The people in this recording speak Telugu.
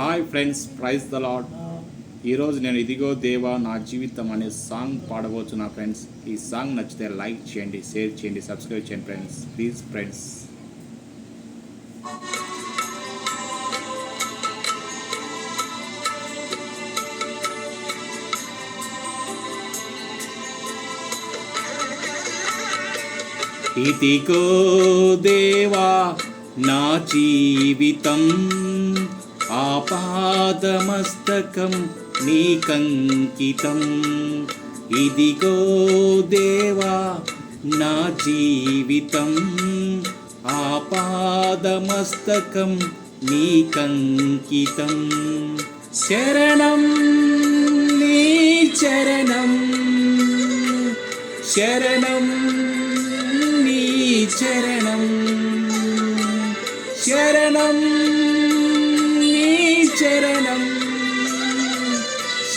Hi friends praise the Lord ఈరోజు నేను ఇదిగో దేవా నా జీవితం అనే సాంగ్ పాడవచ్చు నా ఫ్రెండ్స్. ఈ సాంగ్ నచ్చితే లైక్ చేయండి షేర్ చేయండి సబ్స్క్రైబ్ చేయండి ఫ్రెండ్స్. Please friends. ఇదిగో దేవా నా జీవితం ఆపాదమస్తకం నీకంకితం ఇదిగో దేవా నా జీవితం ఆపాదమస్తకం నీకంకితం శరణం నీ చరణం శరణం నీ చరణం శరణం